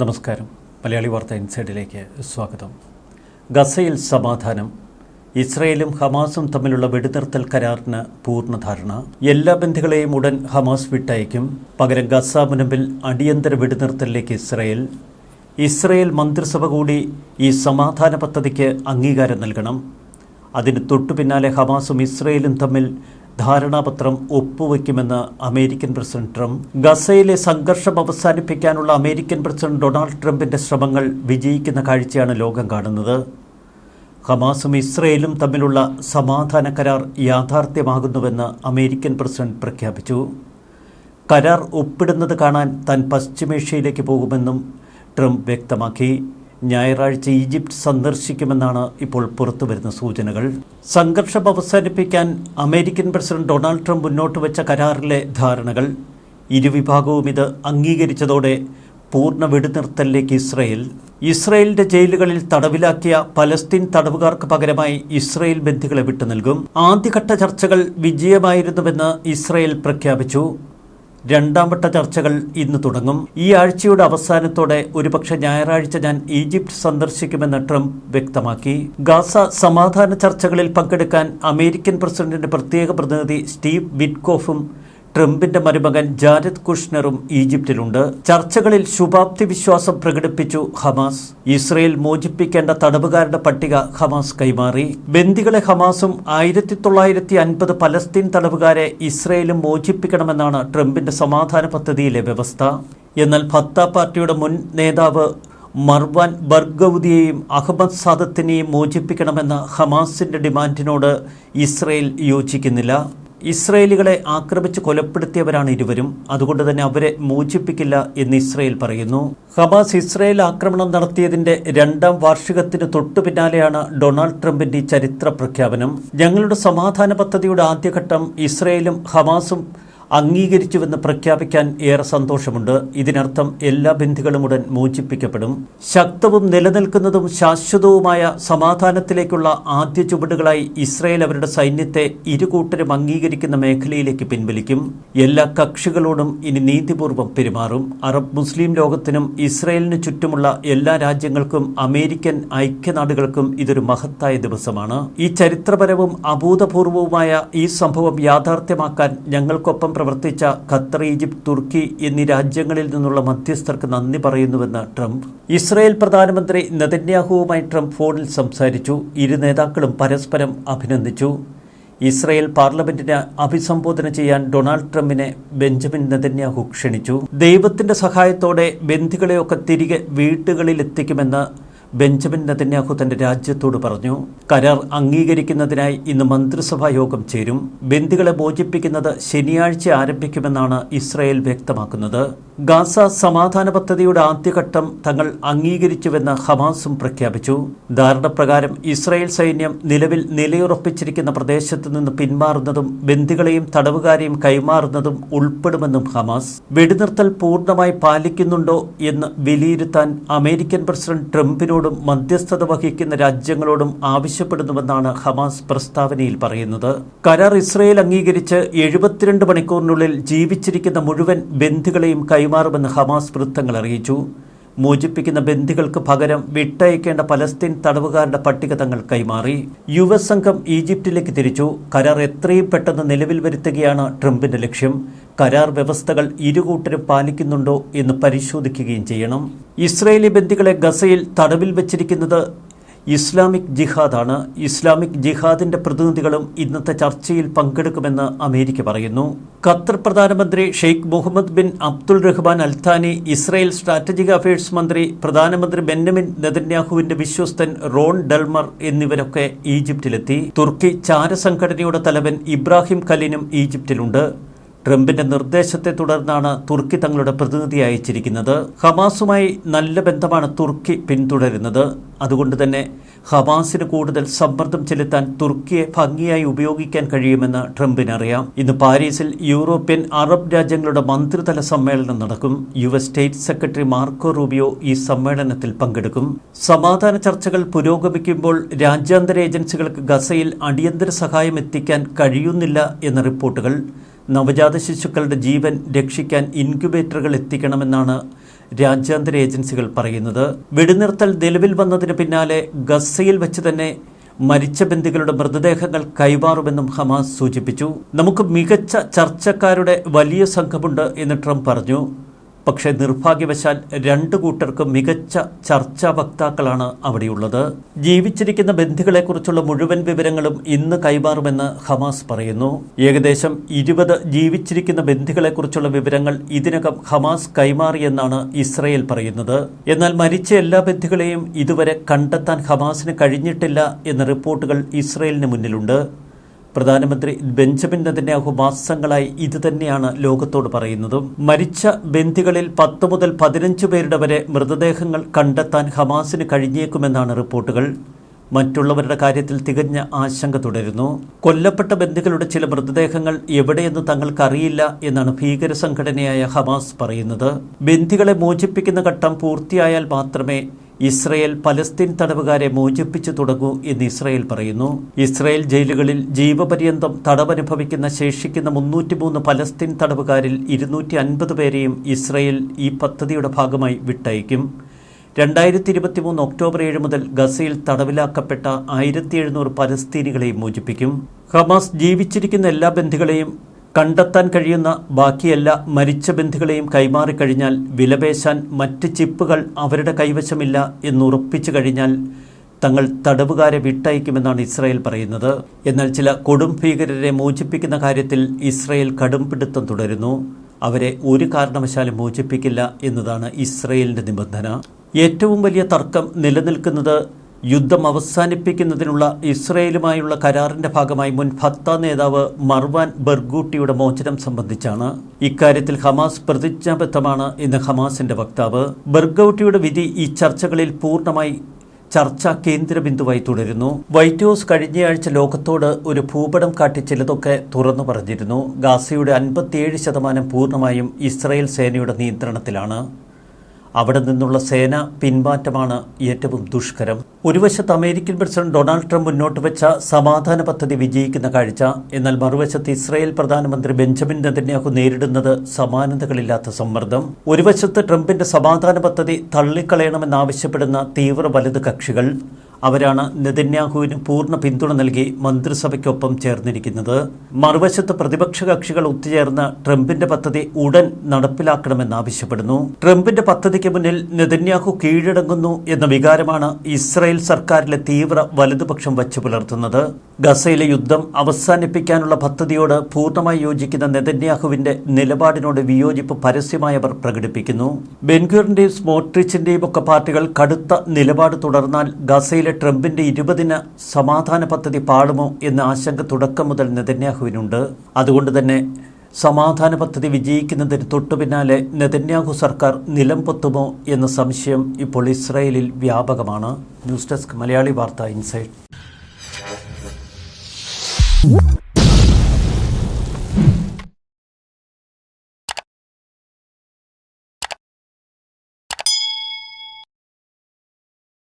നമസ്കാരം. മലയാളി വാർത്ത ഇൻസൈഡിലേക്ക് സ്വാഗതം. ഗസയിൽ സമാധാനം ഇസ്രയേലും ഹമാസും തമ്മിലുള്ള വെടിനിർത്തൽ കരാറിന് പൂർണധാരണ. എല്ലാ ബന്ധുക്കളെയും ഉടൻ ഹമാസ് വിട്ടയക്കും. പകരം ഗസ മുനമ്പിൽ അടിയന്തര വെടിനിർത്തലിലേക്ക് ഇസ്രയേൽ. ഇസ്രയേൽ മന്ത്രിസഭ കൂടി ഈ സമാധാന പദ്ധതിക്ക് അംഗീകാരം നൽകണം. അതിന് തൊട്ടു പിന്നാലെ ഹമാസും ഇസ്രയേലും തമ്മിൽ ധാരണാപത്രം ഒപ്പുവയ്ക്കുമെന്ന് അമേരിക്കൻ പ്രസിഡന്റ് ട്രംപ്. ഗസയിലെ സംഘർഷം അവസാനിപ്പിക്കാനുള്ള അമേരിക്കൻ പ്രസിഡന്റ് ഡൊണാൾഡ് ട്രംപിന്റെ ശ്രമങ്ങൾ വിജയിക്കുന്ന കാഴ്ചയാണ് ലോകം കാണുന്നത്. ഹമാസും ഇസ്രയേലും തമ്മിലുള്ള സമാധാന കരാർ യാഥാർത്ഥ്യമാകുന്നുവെന്ന് അമേരിക്കൻ പ്രസിഡന്റ് പ്രഖ്യാപിച്ചു. കരാർ ഒപ്പിടുന്നത് കാണാൻ താൻ പശ്ചിമേഷ്യയിലേക്ക് പോകുമെന്നും ട്രംപ് വ്യക്തമാക്കി. ഞായറാഴ്ച ഈജിപ്ത് സന്ദർശിക്കുമെന്നാണ് ഇപ്പോൾ പുറത്തുവരുന്ന സൂചനകൾ. സംഘർഷം അവസാനിപ്പിക്കാൻ അമേരിക്കൻ പ്രസിഡന്റ് ഡൊണാൾഡ് ട്രംപ് മുന്നോട്ട് വെച്ച കരാറിലെ ധാരണകൾ. ഇരുവിഭാഗവും ഇത് അംഗീകരിച്ചതോടെ പൂർണ വെടിനിർത്തലിലേക്ക് ഇസ്രയേൽ. ഇസ്രയേലിന്റെ ജയിലുകളിൽ തടവിലാക്കിയ പലസ്തീൻ തടവുകാർക്ക് പകരമായി ഇസ്രയേൽ ബന്ധികളെ വിട്ടു നൽകും ആദ്യഘട്ട ചർച്ചകൾ വിജയമായിരുന്നുവെന്ന് ഇസ്രയേൽ പ്രഖ്യാപിച്ചു. രണ്ടാം വട്ട ചർച്ചകൾ ഇന്ന് തുടങ്ങും. ഈ ആഴ്ചയുടെ അവസാനത്തോടെ ഒരുപക്ഷെ ഞായറാഴ്ച ഞാൻ ഈജിപ്ത് സന്ദർശിക്കുമെന്ന് ട്രംപ് വ്യക്തമാക്കി. ഗാസ സമാധാന ചർച്ചകളിൽ പങ്കെടുക്കാൻ അമേരിക്കൻ പ്രസിഡന്റിന്റെ പ്രത്യേക പ്രതിനിധി സ്റ്റീവ് വിറ്റ്കോഫും ട്രംപിന്റെ മരുമകൻ ജാരദ് കുഷ്നറും ഈജിപ്തിലുണ്ട്. ചർച്ചകളിൽ ശുഭാപ്തി വിശ്വാസം പ്രകടിപ്പിച്ചു ഹമാസ്. ഇസ്രയേൽ മോചിപ്പിക്കേണ്ട തടവുകാരുടെ പട്ടിക ഹമാസ് കൈമാറി. ബന്ദികളെ ഹമാസും ആയിരത്തി തൊള്ളായിരത്തി അൻപത് പലസ്തീൻ തടവുകാരെ ഇസ്രയേലും മോചിപ്പിക്കണമെന്നാണ് ട്രംപിന്റെ സമാധാന പദ്ധതിയിലെ വ്യവസ്ഥ. എന്നാൽ ഫത്ത പാർട്ടിയുടെ മുൻ നേതാവ് മർവാൻ ബർഗൌദിയെയും അഹമ്മദ് സാദത്തിനെയും മോചിപ്പിക്കണമെന്ന ഹമാസിന്റെ ഡിമാൻഡിനോട് ഇസ്രയേൽ യോജിക്കുന്നില്ല. ഇസ്രയേലികളെ ആക്രമിച്ച് കൊലപ്പെടുത്തിയവരാണ് ഇരുവരും. അതുകൊണ്ട് തന്നെ അവരെ മോചിപ്പിക്കില്ല എന്ന് ഇസ്രയേൽ പറയുന്നു. ഹമാസ് ഇസ്രയേൽ ആക്രമണം നടത്തിയതിന്റെ രണ്ടാം വാർഷികത്തിന് തൊട്ടു പിന്നാലെയാണ് ഡൊണാൾഡ് ട്രംപിന്റെ ചരിത്ര പ്രഖ്യാപനം. ഞങ്ങളുടെ സമാധാന പദ്ധതിയുടെ ആദ്യഘട്ടം ഇസ്രയേലും ഹമാസും അംഗീകരിച്ചുവെന്ന് പ്രഖ്യാപിക്കാൻ ഏറെ സന്തോഷമുണ്ട്. ഇതിനർത്ഥം എല്ലാ ബന്ധികളും ഉടൻ മോചിപ്പിക്കപ്പെടും. ശക്തവും നിലനിൽക്കുന്നതും ശാശ്വതവുമായ സമാധാനത്തിലേക്കുള്ള ആദ്യ ചുവടുകളായി ഇസ്രായേൽ അവരുടെ സൈന്യത്തെ ഇരുകൂട്ടരും അംഗീകരിക്കുന്ന മേഖലയിലേക്ക് പിൻവലിക്കും. എല്ലാ കക്ഷികളോടും ഇനി നീതിപൂർവം പെരുമാറും. അറബ് മുസ്ലിം ലോകത്തിനും ഇസ്രയേലിന് ചുറ്റുമുള്ള എല്ലാ രാജ്യങ്ങൾക്കും അമേരിക്കൻ ഐക്യനാടുകൾക്കും ഇതൊരു മഹത്തായ ദിവസമാണ്. ഈ ചരിത്രപരവും അഭൂതപൂർവവുമായ ഈ സംഭവം യാഥാർത്ഥ്യമാക്കാൻ ഞങ്ങൾക്കൊപ്പം പ്രവർത്തിച്ച ഖത്തർ ഈജിപ്ത് തുർക്കി എന്നീ രാജ്യങ്ങളിൽ നിന്നുള്ള മധ്യസ്ഥർക്ക് നന്ദി പറയുന്നുവെന്ന് ട്രംപ്. ഇസ്രായേൽ പ്രധാനമന്ത്രി നെതന്യാഹുവുമായി ട്രംപ് ഫോണിൽ സംസാരിച്ചു. ഇരു നേതാക്കളും പരസ്പരം അഭിനന്ദിച്ചു. ഇസ്രായേൽ പാർലമെന്റിനെ അഭിസംബോധന ചെയ്യാൻ ഡൊണാൾഡ് ട്രംപിനെ ബെഞ്ചമിൻ നെതന്യാഹു ക്ഷണിച്ചു. ദൈവത്തിന്റെ സഹായത്തോടെ ബന്ധികളെയൊക്കെ തിരികെ വീട്ടുകളിലെത്തിക്കുമെന്ന് ബെഞ്ചമിൻ നെതന്യാഹു തന്റെ രാജ്യത്തോട് പറഞ്ഞു കരാർ അംഗീകരിക്കുന്നതിനായി ഇന്ന് മന്ത്രിസഭാ യോഗം ചേരും. ബന്ദികളെ മോചിപ്പിക്കുന്നത് ശനിയാഴ്ച ആരംഭിക്കുമെന്നാണ് ഇസ്രായേൽ വ്യക്തമാക്കുന്നത്. ഗാസ സമാധാന പദ്ധതിയുടെ ആദ്യഘട്ടം തങ്ങൾ അംഗീകരിച്ചുവെന്ന് ഹമാസും പ്രഖ്യാപിച്ചു. ധാരണപ്രകാരം ഇസ്രായേൽ സൈന്യം നിലവിൽ നിലയുറപ്പിച്ചിരിക്കുന്ന പ്രദേശത്ത് നിന്ന് പിന്മാറുന്നതും ബന്ദികളെയും തടവുകാരെയും കൈമാറുന്നതും ഉൾപ്പെടുമെന്നും ഹമാസ്. വെടിനിർത്തൽ പൂർണമായി പാലിക്കുന്നുണ്ടോ എന്ന് വിലയിരുത്താൻ അമേരിക്കൻ പ്രസിഡന്റ് ട്രംപിനോടും മധ്യസ്ഥത വഹിക്കുന്ന രാജ്യങ്ങളോടും ആവശ്യപ്പെടുന്നുവെന്നാണ് ഹമാസ് പ്രസ്താവനയിൽ പറയുന്നത്. കരാർ ഇസ്രയേൽ അംഗീകരിച്ച് എഴുപത്തിരണ്ട് മണിക്കൂറിനുള്ളിൽ ജീവിച്ചിരിക്കുന്ന മുഴുവൻ ബന്ധുക്കളെയും കൈമാറുമെന്ന് ഹമാസ് വൃത്തങ്ങൾ അറിയിച്ചു. മോചിപ്പിക്കുന്ന ബന്ദികൾക്ക് പകരം വിട്ടയക്കേണ്ട പലസ്തീൻ തടവുകാരുടെ പട്ടിക തങ്ങൾ കൈമാറി. യു എസ് സംഘം ഈജിപ്തിലേക്ക് തിരിച്ചു. കരാർ എത്രയും പെട്ടെന്ന് നിലവിൽ വരുത്തുകയാണ് ട്രംപിന്റെ ലക്ഷ്യം. കരാർ വ്യവസ്ഥകൾ ഇരുകൂട്ടരും പാലിക്കുന്നുണ്ടോ എന്ന് പരിശോധിക്കുകയും ചെയ്യണം. ഇസ്രയേലി ബന്ദികളെ ഗസയിൽ തടവിൽ വെച്ചിരിക്കുന്നത് ഇസ്ലാമിക് ജിഹാദാണ്. ഇസ്ലാമിക് ജിഹാദിന്റെ പ്രതിനിധികളും ഇന്നത്തെ ചർച്ചയിൽ പങ്കെടുക്കുമെന്ന് അമേരിക്ക പറയുന്നു. ഖത്തർ പ്രധാനമന്ത്രി Sheikh Mohammed bin Abdul Rahman Al Thani Israel strategic affairs മന്ത്രി പ്രധാനമന്ത്രി ബെന്നമിൻ നെതന്യാഹുവിന്റെ വിശ്വസ്തൻ റോൺ ഡൽമർ എന്നിവരൊക്കെ ഈജിപ്തിലെത്തി. തുർക്കി ചാരസംഘടനയുടെ തലവൻ ഇബ്രാഹിം ഖലീനും ഈജിപ്തിലുണ്ട്. ട്രംപിന്റെ നിർദ്ദേശത്തെ തുടർന്നാണ് തുർക്കി തങ്ങളുടെ പ്രതിനിധി അയച്ചിരിക്കുന്നത്. ഹമാസുമായി നല്ല ബന്ധമാണ് തുർക്കി പിന്തുടരുന്നത്. അതുകൊണ്ട് തന്നെ ഹമാസിന് കൂടുതൽ സമ്മർദ്ദം ചെലുത്താൻ തുർക്കിയെ ഭംഗിയായി ഉപയോഗിക്കാൻ കഴിയുമെന്ന് ട്രംപിനറിയാം. ഇന്ന് പാരീസിൽ യൂറോപ്യൻ അറബ് രാജ്യങ്ങളുടെ മന്ത്രിതല സമ്മേളനം നടക്കും. U S state secretary Marco Rubio ഈ സമ്മേളനത്തിൽ പങ്കെടുക്കും. സമാധാന ചർച്ചകൾ പുരോഗമിക്കുമ്പോൾ രാജ്യാന്തര ഏജൻസികൾക്ക് ഗസയിൽ അടിയന്തര സഹായം എത്തിക്കാൻ കഴിയുന്നില്ല എന്ന റിപ്പോർട്ടുകൾ നവജാത ശിശുക്കളുടെ ജീവൻ രക്ഷിക്കാൻ ഇൻക്യുബേറ്ററുകൾ എത്തിക്കണമെന്നാണ് രാജ്യാന്തര ഏജൻസികൾ പറയുന്നത്. വെടിനിർത്തൽ നിലവിൽ വന്നതിന് പിന്നാലെ ഗസയിൽ വെച്ച് തന്നെ മരിച്ച ബന്ധുക്കളുടെ മൃതദേഹങ്ങൾ കൈമാറുമെന്നും ഹമാസ് സൂചിപ്പിച്ചു. നമുക്ക് മികച്ച ചർച്ചക്കാരുടെ വലിയ സംഘമുണ്ട് എന്ന് ട്രംപ് പറഞ്ഞു. പക്ഷേ നിർഭാഗ്യവശാൽ രണ്ടു കൂട്ടർക്കും മികച്ച ചർച്ചാ വക്താക്കളാണ് അവിടെയുള്ളത്. ജീവിച്ചിരിക്കുന്ന ബന്ധികളെക്കുറിച്ചുള്ള മുഴുവൻ വിവരങ്ങളും ഇന്ന് കൈമാറുമെന്ന് ഹമാസ് പറയുന്നു. ഏകദേശം ഇരുപത് ജീവിച്ചിരിക്കുന്ന ബന്ധികളെക്കുറിച്ചുള്ള വിവരങ്ങൾ ഇതിനകം ഹമാസ് കൈമാറിയെന്നാണ് ഇസ്രയേൽ പറയുന്നത്. എന്നാൽ മരിച്ച എല്ലാ ബന്ധികളെയും ഇതുവരെ കണ്ടെത്താൻ ഹമാസിന് കഴിഞ്ഞിട്ടില്ല എന്ന റിപ്പോർട്ടുകൾ ഇസ്രയേലിന് മുന്നിലുണ്ട്. പ്രധാനമന്ത്രി ബെഞ്ചമിൻ നെതന്യാഹു മാസങ്ങളായി ഇത് തന്നെയാണ് ലോകത്തോട് പറയുന്നത്. മരിച്ച ബന്ദികളിൽ പത്ത് മുതൽ പതിനഞ്ച് പേരുടെ വരെ മൃതദേഹങ്ങൾ കണ്ടെത്താൻ ഹമാസിന് കഴിഞ്ഞേക്കുമെന്നാണ് റിപ്പോർട്ടുകൾ. മറ്റുള്ളവരുടെ കാര്യത്തിൽ തികഞ്ഞ ആശങ്ക തുടരുന്നു. കൊല്ലപ്പെട്ട ബന്ദികളുടെ ചില മൃതദേഹങ്ങൾ എവിടെയെന്ന് തങ്ങൾക്കറിയില്ല എന്നാണ് ഭീകര സംഘടനയായ ഹമാസ് പറയുന്നത്. ബന്ധികളെ മോചിപ്പിക്കുന്ന ഘട്ടം പൂർത്തിയായാൽ മാത്രമേ ഇസ്രയേൽ പലസ്തീൻ തടവുകാരെ മോചിപ്പിച്ചു തുടങ്ങൂ എന്ന് ഇസ്രയേൽ പറയുന്നു. ഇസ്രയേൽ ജയിലുകളിൽ ജീവപര്യന്തം തടവനുഭവിക്കുന്ന ശേഷിക്കുന്ന മുന്നൂറ്റിമൂന്ന് പലസ്തീൻ തടവുകാരിൽ ഇരുന്നൂറ്റി അൻപത് പേരെയും ഇസ്രയേൽ ഈ പദ്ധതിയുടെ ഭാഗമായി വിട്ടയക്കും. രണ്ടായിരത്തി ഇരുപത്തിമൂന്ന് ഒക്ടോബർ ഏഴ് മുതൽ ഗസയിൽ തടവിലാക്കപ്പെട്ട ആയിരത്തി എഴുന്നൂറ് പലസ്തീനികളെയും മോചിപ്പിക്കും. ഹമാസ് ജീവിച്ചിരിക്കുന്ന എല്ലാ ബന്ധികളെയും കണ്ടെത്താൻ കഴിയുന്ന ബാക്കിയെല്ലാ മരിച്ച ബന്ധുക്കളെയും കൈമാറിക്കഴിഞ്ഞാൽ വിലപേശാൻ മറ്റ് ചിപ്പുകൾ അവരുടെ കൈവശമില്ല എന്നുറപ്പിച്ചു കഴിഞ്ഞാൽ തങ്ങൾ തടവുകാരെ വിട്ടയക്കുമെന്നാണ് ഇസ്രായേൽ പറയുന്നത്. എന്നാൽ ചില കൊടും ഭീകരരെ മോചിപ്പിക്കുന്ന കാര്യത്തിൽ ഇസ്രായേൽ കടും പിടുത്തം തുടരുന്നു. അവരെ ഒരു കാരണവശാലും മോചിപ്പിക്കില്ല എന്നതാണ് ഇസ്രായേലിന്റെ നിബന്ധന. ഏറ്റവും വലിയ തർക്കം നിലനിൽക്കുന്നത് യുദ്ധം അവസാനിപ്പിക്കുന്നതിനുള്ള ഇസ്രയേലുമായുള്ള കരാറിന്റെ ഭാഗമായി മുൻ ഫത്ത നേതാവ് മർവാൻ ബർഗൂട്ടിയുടെ മോചനം സംബന്ധിച്ചാണ്. ഇക്കാര്യത്തിൽ ഹമാസ് പ്രതിജ്ഞാബദ്ധമാണ് ഇന്ന് ഹമാസിന്റെ വക്താവ്. ബർഗൌട്ടിയുടെ വിധി ഈ ചർച്ചകളിൽ പൂർണമായി ചർച്ച കേന്ദ്രബിന്ദുവായി തുടരുന്നു. വൈറ്റ് ഹൗസ് കഴിഞ്ഞയാഴ്ച ലോകത്തോട് ഒരു ഭൂപടം കാട്ടി ചിലതൊക്കെ തുറന്നു പറഞ്ഞിരുന്നു. ഗാസയുടെ അൻപത്തിയേഴ് ശതമാനം പൂർണമായും ഇസ്രായേൽ സേനയുടെ നിയന്ത്രണത്തിലാണ്. അവിടെ നിന്നുള്ള സേന പിൻമാറ്റമാണ് ഏറ്റവും ദുഷ്കരം. ഒരു വശത്ത് അമേരിക്കൻ പ്രസിഡന്റ് ഡൊണാൾഡ് ട്രംപ് മുന്നോട്ട് വെച്ച സമാധാന പദ്ധതി വിജയിക്കുന്ന കാഴ്ച എന്നാൽ മറുവശത്ത് ഇസ്രായേൽ പ്രധാനമന്ത്രി ബെഞ്ചമിൻ നെതന്യാഹു നേരിടുന്നത് സമാനതകളില്ലാത്ത സമ്മർദ്ദം. ഒരു വശത്ത് ട്രംപിന്റെ സമാധാന പദ്ധതി തള്ളിക്കളയണമെന്നാവശ്യപ്പെടുന്ന തീവ്ര വലത് കക്ഷികൾ അവരാണ് നെതന്യാഹുവിന് പൂർണ പിന്തുണ നൽകി മന്ത്രിസഭയ്ക്കൊപ്പം ചേർന്നിരിക്കുന്നത്. മറുവശത്ത് പ്രതിപക്ഷ കക്ഷികൾ ഒത്തുചേർന്ന് ട്രംപിന്റെ പദ്ധതി ഉടൻ നടപ്പിലാക്കണമെന്ന് ആവശ്യപ്പെടുന്നു ട്രംപിന്റെ പദ്ധതിക്ക് മുന്നിൽ നെതന്യാഹു കീഴടങ്ങുന്നു എന്ന വികാരമാണ് ഇസ്രായേൽ സർക്കാരിലെ തീവ്ര വലതുപക്ഷം വച്ചു പുലർത്തുന്നത്. ഗസയിലെ യുദ്ധം അവസാനിപ്പിക്കാനുള്ള പദ്ധതിയോട് പൂർണമായി യോജിക്കുന്ന നെതന്യാഹുവിന്റെ നിലപാടിനോട് വിയോജിപ്പ് പരസ്യമായി അവർ പ്രകടിപ്പിക്കുന്നു. ബെൻഗൂറിന്റെയും സ്മോട്രിച്ചിന്റെയും ഒക്കെ പാർട്ടികൾ കടുത്ത നിലപാട് തുടർന്നാൽ ഗസയിലെ ട്രംപിന്റെ ഇരുപതിന് സമാധാന പദ്ധതി പാടുമോ എന്ന ആശങ്ക തുടക്കം മുതൽ നെതന്യാഹുവിനുണ്ട്. അതുകൊണ്ട് തന്നെ സമാധാന പദ്ധതി വിജയിക്കുന്നതിന് തൊട്ടു പിന്നാലെ നെതന്യാഹു സർക്കാർ നിലം പൊത്തുമോ എന്ന സംശയം ഇപ്പോൾ ഇസ്രായേലിൽ വ്യാപകമാണ്. ന്യൂസ് ഡെസ്ക് മലയാളി വാർത്ത ഇൻസൈറ്റ്.